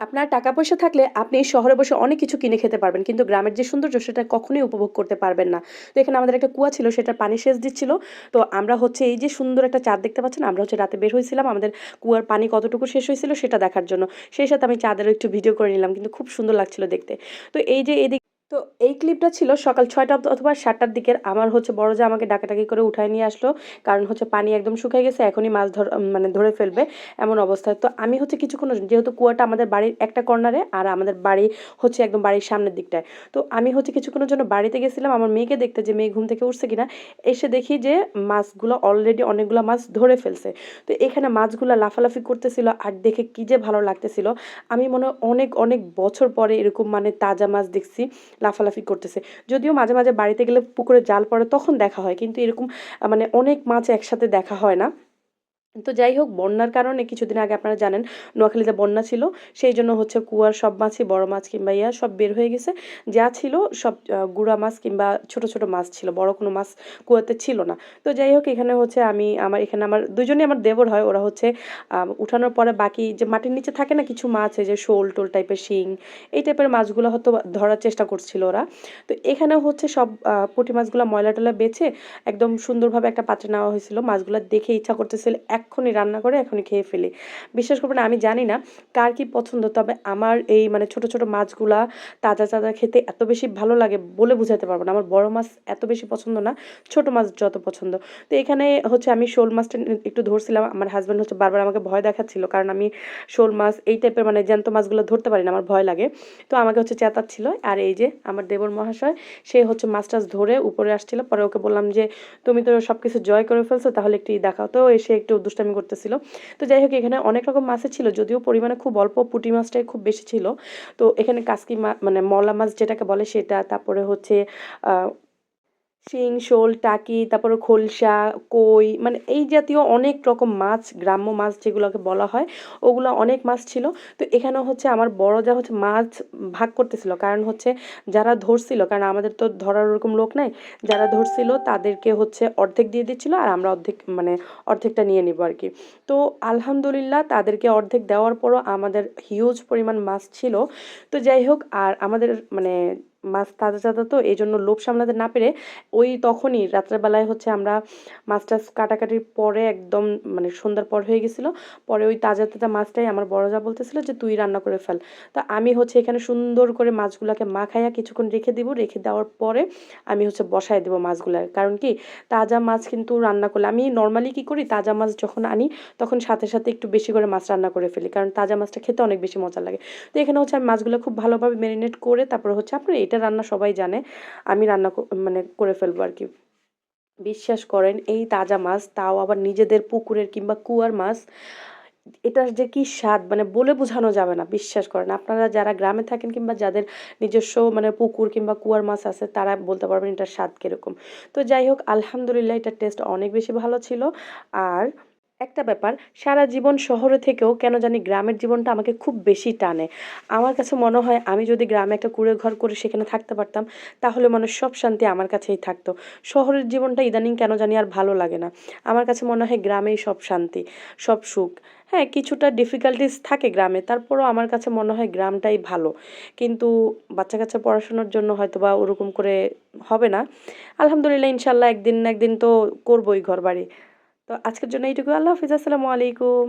আপনার টাকা পয়সা থাকলে আপনি শহরে বসে অনেক কিছু কিনে খেতে পারবেন, কিন্তু গ্রামের যে সৌন্দর্য সেটা কখনোই উপভোগ করতে পারবেন না। তো এখানে আমাদের একটা কুয়া ছিল সেটা পানি সেচ দিচ্ছিল। তো আমরা হচ্ছে এই যে সুন্দর একটা চাঁদ দেখতে পাচ্ছেন, আমরা হচ্ছে রাতে বের হয়েছিলাম। আমাদের কুয়ার পানি কতটুকু শেষ হয়েছিল সেটা দেখার জন্য। সেই সাথে আমি চাঁদেরও একটু ভিডিও করে নিলাম, কিন্তু খুব সুন্দর লাগছিল দেখতে। তো এই যে এদিক তো এই ক্লিপটা ছিল সকাল ছয়টা অথবা সাতটার দিকের। আমার হচ্ছে বড় যা আমাকে ডাকাটাকি করে উঠায় নিয়ে আসলো, কারণ হচ্ছে পানি একদম শুকিয়ে গেছে, এখনই মাছ ধর মানে ধরে ফেলবে এমন অবস্থায় তো আমি হচ্ছে কিছুক্ষণ যেহেতু কুয়াটা আমাদের বাড়ির একটা কর্নারে আর আমাদের বাড়ি হচ্ছে একদম বাড়ির সামনের দিকটায়। তো আমি হচ্ছে কিছুক্ষণের জন্য বাড়িতে গেছিলাম, আমার মেয়েকে দেখতে যে মেয়ে ঘুম থেকে উঠছে কিনা, এসে দেখি যে মাছগুলো অলরেডি অনেকগুলো মাছ ধরে ফেলছে। তো এখানে মাছগুলো লাফালাফি করতেছিল, আর দেখে কী যে ভালো লাগতেছিল। আমি মনে অনেক অনেক বছর পরে এরকম মানে তাজা মাছ দেখছি। লাফালাফি করতেছে। যদিও মাঝে মাঝে বাড়িতে গেলে পুকুরে জাল পড়ে তখন দেখা হয়, কিন্তু এরকম মানে অনেক মাছ একসাথে দেখা হয় না। তো যাই হোক, বন্যার কারণে কিছুদিন আগে আপনারা জানেন, নোয়াখালীতে বন্যা ছিল। সেই জন্য হচ্ছে কুয়ার সব মাছই বড় মাছ কিংবা ইয়া সব বের হয়ে গেছে। যা ছিল সব গুড়া মাছ কিংবা ছোট ছোট মাছ ছিল। বড় কোনো মাছ কুয়াতে ছিল না। তো যাই হোক, এখানে হচ্ছে আমি, আমার, এখানে আমার দুজনেই আমার দেবর হয়। ওরা হচ্ছে উঠানোর পরে বাকি যে মাটির নিচে থাকে না কিছু মাছ, এই যে শোল টোল টাইপের শিং, এই টাইপের মাছগুলো হয়তো ধরার চেষ্টা করছিল ওরা। তো এখানে হচ্ছে সব পুঁটি মাছগুলো ময়লা টয়লা বেছে একদম সুন্দরভাবে একটা পাত্রে নেওয়া হয়েছিল। মাছগুলো দেখে ইচ্ছা করতেছিল এক্ষুনি রান্না করে এখনই খেয়ে ফেলি। বিশ্বাস করবেন আমি জানি না কার কি পছন্দ, তবে আমার এই মানে ছোট ছোট মাছগুলা তাজা তাজা খেতে এত বেশি ভালো লাগে বলে বোঝাতে পারব না। আমার বড় মাছ এত বেশি পছন্দ না, ছোট মাছ যত পছন্দ। তো এখানে হচ্ছে আমি শোল মাছটা একটু ধরছিলাম, আমার হাজব্যান্ড হচ্ছে বারবার আমাকে ভয় দেখাচ্ছিল, কারণ আমি শোল মাছ এই টাইপের মানে জ্যান্ত মাছগুলো ধরতে পারি না, আমার ভয় লাগে। তো আমাকে হচ্ছে চেতাচ্ছিল আর এই যে আমার দেবর মহাশয়, সে হচ্ছে মাছ টাছ ধরে উপরে আসছিল, পরে ওকে বললাম যে, তুমি তো সব কিছু জয় করে ফেলছো, তাহলে একটু দেখাও। তো এসে একটু দুষ্টামি করতেছিল। তো যাই হোক এখানে অনেক রকম মাছই ছিল, যদিও পরিমাণে খুব অল্প, পুঁটি মাছটাই খুব বেশি ছিল। তো এখানে কাসকি মানে মলা মাছ যেটাকে বলে সেটা, তারপরে হচ্ছে শিং, শোল, টাকি, তারপরে খোলসা, কই মানে এই জাতীয় অনেক রকম মাছ, গ্রাম্য মাছ যেগুলোকে বলা হয়, ওগুলো অনেক মাছ ছিল। তো এখানে হচ্ছে আমার বড় যা হচ্ছে মাছ ভাগ করতেছিল। কারণ হচ্ছে যারা ধরছিল, কারণ আমাদের তো ধরার ওরকম লোক নাই, যারা ধরছিল তাদেরকে হচ্ছে অর্ধেক দিয়ে দিচ্ছিল আর আমরা অর্ধেক মানে অর্ধেকটা নিয়ে নিব আর কি। তো আলহামদুলিল্লাহ তাদেরকে অর্ধেক দেওয়ার পরও আমাদের হিউজ পরিমাণ মাছ ছিল। তো যাই হোক, আর আমাদের মানে মাছ তাজা তাজা তো এই জন্য লোভ সামলাতে না পেরে ওই তখনই রাত্রেবেলায় হচ্ছে আমরা মাছ টাছ কাটাকাটির পরে একদম মানে সন্ধ্যার পর হয়ে গেছিল। পরে ওই তাজা তাজা মাছটাই আমার বড় যা বলতেছিল যে, তুই রান্না করে ফেল। তো আমি হচ্ছে এখানে সুন্দর করে মাছগুলোকে মাখাইয়া কিছুক্ষণ রেখে দিব। রেখে দেওয়ার পরে আমি হচ্ছে বসায় দেবো মাছগুলো কারণ কি? তাজা মাছ কিন্তু রান্না করলে আমি নর্মালি কি করি? তাজা মাছ যখন আনি, তখন সাথে সাথে একটু বেশি করে মাছ রান্না করে ফেলি। কারণ তাজা মাছটা খেতে অনেক বেশি মজা লাগে। তো এখানে হচ্ছে আমি মাছগুলো খুব ভালোভাবে ম্যারিনেট করে তারপরে হচ্ছে আপনার এটা রান্না সবাই জানে। আমি রান্না মানে করে ফেলব আর কি বিশ্বাস করেন, এই তাজা মাছ, তাও আবার নিজেদের পুকুরের কিংবা কুয়ার মাছ, এটার যে কি স্বাদ মানে বলে বোঝানো যাবে না, বিশ্বাস করেন। আপনারা যারা গ্রামে থাকেন কিংবা যাদের নিজস্ব মানে পুকুর কিংবা কুয়ার মাছ আছে, তারা বলতে পারবেন এটার স্বাদ কীরকম। তো যাই হোক, আলহামদুলিল্লাহ, এটার টেস্ট অনেক বেশি ভালো ছিল। আর একটা ব্যাপার, সারা জীবন শহরে থেকেও কেন জানি গ্রামের জীবনটা আমাকে খুব বেশি টানে। আমার কাছে মনে হয় আমি যদি গ্রামে একটা কুড়ে ঘর করে সেখানে থাকতে পারতাম, তাহলে মনে সব শান্তি আমার কাছেই থাকতো। শহরের জীবনটা ইদানিং কেন জানি আর ভালো লাগে না। আমার কাছে মনে হয় গ্রামেই সব শান্তি, সব সুখ। হ্যাঁ কিছুটা ডিফিকাল্টিস থাকে গ্রামে, তারপরও আমার কাছে মনে হয় গ্রামটাই ভালো। কিন্তু বাচ্চা কাচ্চা পড়াশোনার জন্য হয়তো বা ওরকম করে হবে না। আলহামদুলিল্লাহ, ইনশাল্লাহ একদিন না একদিন তো করবোই ঘর বাড়ি তো আজকের জন্য এইটুকু আল্লাহ হাফিজ। আসসালামু আলাইকুম।